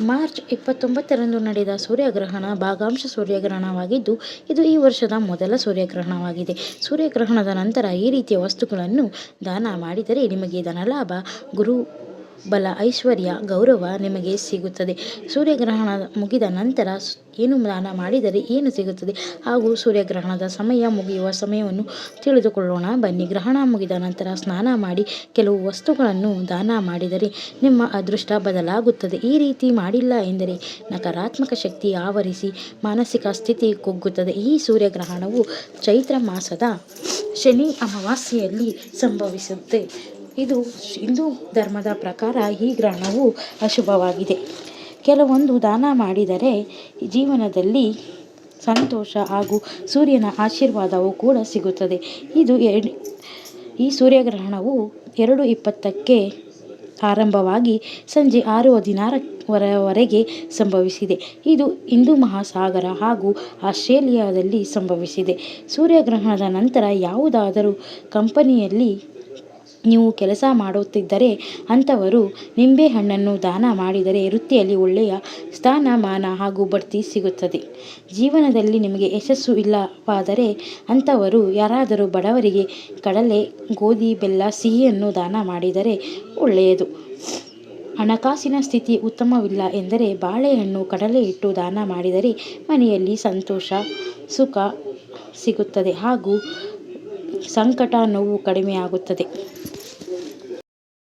March ಇಪ್ಪತ್ತೊಂಬತ್ತರಂದು ನಡೆದ ಸೂರ್ಯಗ್ರಹಣ ಭಾಗಾಂಶ ಸೂರ್ಯಗ್ರಹಣವಾಗಿದ್ದು ಇದು ಈ ವರ್ಷದ ಮೊದಲ ಸೂರ್ಯಗ್ರಹಣವಾಗಿದೆ. ಸೂರ್ಯಗ್ರಹಣದ ನಂತರ ಈ ರೀತಿಯ ವಸ್ತುಗಳನ್ನು ದಾನ ಮಾಡಿದರೆ ನಿಮಗೆ ಧನಲಾಭ, ಗುರುಬಲ, ಐಶ್ವರ್ಯ, ಗೌರವ ನಿಮಗೆ ಸಿಗುತ್ತದೆ. ಸೂರ್ಯಗ್ರಹಣ ಮುಗಿದ ನಂತರ ಏನು ದಾನ ಮಾಡಿದರೆ ಏನು ಸಿಗುತ್ತದೆ ಹಾಗೂ ಸೂರ್ಯಗ್ರಹಣದ ಸಮಯ ಮುಗಿಯುವ ಸಮಯವನ್ನು ತಿಳಿದುಕೊಳ್ಳೋಣ ಬನ್ನಿ. ಗ್ರಹಣ ಮುಗಿದ ನಂತರ ಸ್ನಾನ ಮಾಡಿ ಕೆಲವು ವಸ್ತುಗಳನ್ನು ದಾನ ಮಾಡಿದರೆ ನಿಮ್ಮ ಅದೃಷ್ಟ ಬದಲಾಗುತ್ತದೆ. ಈ ರೀತಿ ಮಾಡಿಲ್ಲ ಎಂದರೆ ನಕಾರಾತ್ಮಕ ಶಕ್ತಿ ಆವರಿಸಿ ಮಾನಸಿಕ ಸ್ಥಿತಿ ಕುಗ್ಗುತ್ತದೆ. ಈ ಸೂರ್ಯಗ್ರಹಣವು ಚೈತ್ರ ಮಾಸದ ಶನಿ ಅಮಾವಾಸ್ಯೆಯಲ್ಲಿ ಸಂಭವಿಸುತ್ತೆ. ಇದು ಹಿಂದೂ ಧರ್ಮದ ಪ್ರಕಾರ ಈ ಗ್ರಹಣವು ಅಶುಭವಾಗಿದೆ. ಕೆಲವೊಂದು ದಾನ ಮಾಡಿದರೆ ಜೀವನದಲ್ಲಿ ಸಂತೋಷ ಹಾಗೂ ಸೂರ್ಯನ ಆಶೀರ್ವಾದವೂ ಕೂಡ ಸಿಗುತ್ತದೆ. ಇದು ಈ ಸೂರ್ಯಗ್ರಹಣವು ಎರಡು ಇಪ್ಪತ್ತಕ್ಕೆ ಆರಂಭವಾಗಿ ಸಂಜೆ ಆರು ಹದಿನಾರವರೆಗೆ ಸಂಭವಿಸಿದೆ. ಇದು ಹಿಂದೂ ಮಹಾಸಾಗರ ಹಾಗೂ ಆಸ್ಟ್ರೇಲಿಯಾದಲ್ಲಿ ಸಂಭವಿಸಿದೆ. ಸೂರ್ಯಗ್ರಹಣದ ನಂತರ ಯಾವುದಾದರೂ ಕಂಪನಿಯಲ್ಲಿ ನೀವು ಕೆಲಸ ಮಾಡುತ್ತಿದ್ದರೆ ಅಂಥವರು ನಿಂಬೆಹಣ್ಣನ್ನು ದಾನ ಮಾಡಿದರೆ ವೃತ್ತಿಯಲ್ಲಿ ಒಳ್ಳೆಯ ಸ್ಥಾನಮಾನ ಹಾಗೂ ಬಡ್ತಿ ಸಿಗುತ್ತದೆ. ಜೀವನದಲ್ಲಿ ನಿಮಗೆ ಯಶಸ್ಸು ಇಲ್ಲವಾದರೆ ಅಂಥವರು ಯಾರಾದರೂ ಬಡವರಿಗೆ ಕಡಲೆ, ಗೋಧಿ, ಬೆಲ್ಲ, ಸಿಹಿಯನ್ನು ದಾನ ಮಾಡಿದರೆ ಒಳ್ಳೆಯದು. ಹಣಕಾಸಿನ ಸ್ಥಿತಿ ಉತ್ತಮವಿಲ್ಲ ಎಂದರೆ ಬಾಳೆಹಣ್ಣು, ಕಡಲೆ ಇಟ್ಟು ದಾನ ಮಾಡಿದರೆ ಮನೆಯಲ್ಲಿ ಸಂತೋಷ, ಸುಖ ಸಿಗುತ್ತದೆ ಹಾಗೂ ಸಂಕಟ, ನೋವು ಕಡಿಮೆಯಾಗುತ್ತದೆ.